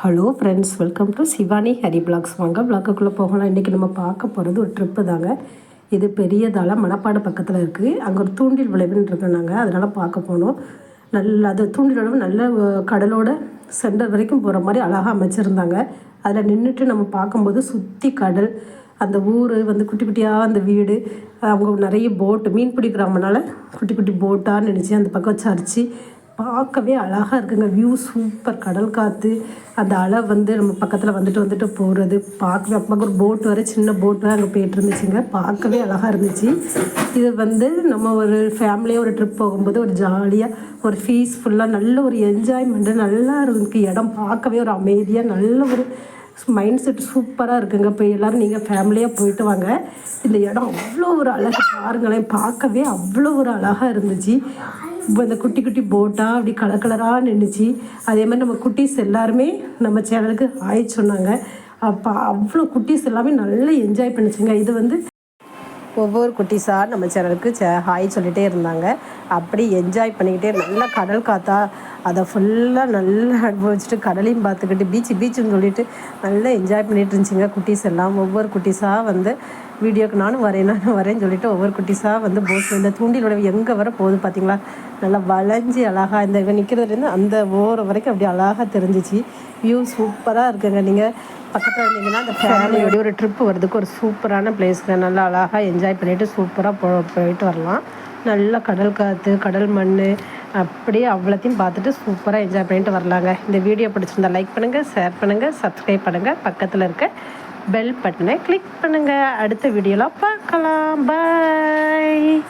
Hello friends welcome to Shivani Hari blogs வாங்க பிளாக்குக்குள்ளே போகலாம். இன்றைக்கி நம்ம பார்க்க போகிறது ஒரு ட்ரிப்பு தாங்க. இது பெரியதால மணப்பாடு பக்கத்தில் இருக்குது அங்கே ஒரு தூண்டில் விளைவுன்னு இருக்கோம் நாங்கள் அதனால் பார்க்க போனோம். நல்ல அது தூண்டில் விளைவு நல்ல கடலோட சென்டர் வரைக்கும் போகிற மாதிரி அழகாக அமைச்சிருந்தாங்க. அதில் நின்றுட்டு நம்ம பார்க்கும்போது சுற்றி கடல் அந்த ஊர் வந்து குட்டி குட்டியாக அந்த வீடு அவங்க நிறைய போட்டு மீன் பிடிக்கிறாங்கனால குட்டி குட்டி போட்டாக நினச்சி அந்த பக்கம் சர்ச்சு பார்க்கவே அழகாக இருக்குங்க. வியூ சூப்பர் கடல் காற்று அந்த அலை வந்து நம்ம பக்கத்தில் வந்துட்டு வந்துட்டு போகிறது பார்க்கவே அப்போ ஒரு போட் வர சின்ன போட் அங்கே போயிட்டு இருந்துச்சுங்க. பார்க்கவே அழகாக இருந்துச்சு. இது வந்து நம்ம ஒரு ஃபேமிலியாக ஒரு ட்ரிப் போகும்போது ஒரு ஜாலியாக ஒரு பீஸ்ஃபுல்லாக நல்ல ஒரு என்ஜாய்மெண்ட்டு நல்லா இருக்கு. இடம் பார்க்கவே ஒரு அமைதியாக நல்ல ஒரு மைண்ட் செட் சூப்பராக இருக்குங்க. போய் எல்லோரும் நீங்கள் ஃபேமிலியாக போயிட்டு வாங்க. இந்த இடம் அவ்வளோ ஒரு அழகாக பாருங்களேன் பார்க்கவே அவ்வளோ ஒரு அழகாக இருந்துச்சு. இந்த குட்டி குட்டி போட்டாக அப்படி கலர் கலராக நின்றுச்சு அதே மாதிரி நம்ம குட்டீஸ் எல்லாருமே நம்ம சேனலுக்கு ஆய் சொன்னாங்க. அப்போ அவ்வளோ குட்டீஸ் எல்லாமே நல்லா என்ஜாய் பண்ணிச்சுங்க. இது வந்து ஒவ்வொரு குட்டீஸாக நம்ம சேனலுக்கு சே ஹாய் சொல்லிகிட்டே இருந்தாங்க. அப்படி என்ஜாய் பண்ணிக்கிட்டே நல்லா கடல் காத்தா அதை ஃபுல்லாக நல்லா அனுபவிச்சுட்டு கடலையும் பார்த்துக்கிட்டு பீச்சு பீச்சுன்னு சொல்லிட்டு நல்லா என்ஜாய் பண்ணிட்டு இருந்துச்சுங்க குட்டீஸ் எல்லாம். ஒவ்வொரு குட்டீஸாக வந்து வீடியோக்கு நானும் வரேன் நானும் வரேன்னு சொல்லிட்டு ஒவ்வொரு குட்டீஸாக வந்து போட் இந்த தூண்டிலோட எங்கே வர போகுது பார்த்தீங்களா நல்லா வளைஞ்சி அழகாக இந்த இவன் நிற்கிறதுலேருந்து அந்த ஓரம் வரைக்கும் அப்படி அழகாக தெரிஞ்சிச்சு. வியூ சூப்பராக இருக்குங்க. நீங்கள் பக்கத்தில் இருந்தீங்கன்னா அந்த ஃபேமிலியோட ஒரு ட்ரிப் வரதுக்கு ஒரு சூப்பரான பிளேஸ்ங்க நல்லா அழகாக என்ஜாய் பண்ணிவிட்டு சூப்பராக போ போயிட்டு வரலாம். நல்லா கடல் காற்று கடல் மண் அப்படியே அவ்வளோத்தையும் பார்த்துட்டு சூப்பராக என்ஜாய் பண்ணிட்டு வரலாங்க. இந்த வீடியோ பிடிச்சிருந்தா லைக் பண்ணுங்கள் ஷேர் பண்ணுங்கள் சப்ஸ்கிரைப் பண்ணுங்கள் பக்கத்தில் இருக்க பெல் பட்டனை கிளிக் பண்ணுங்கள் அடுத்த வீடியோவில் பார்க்கலாம். பாய்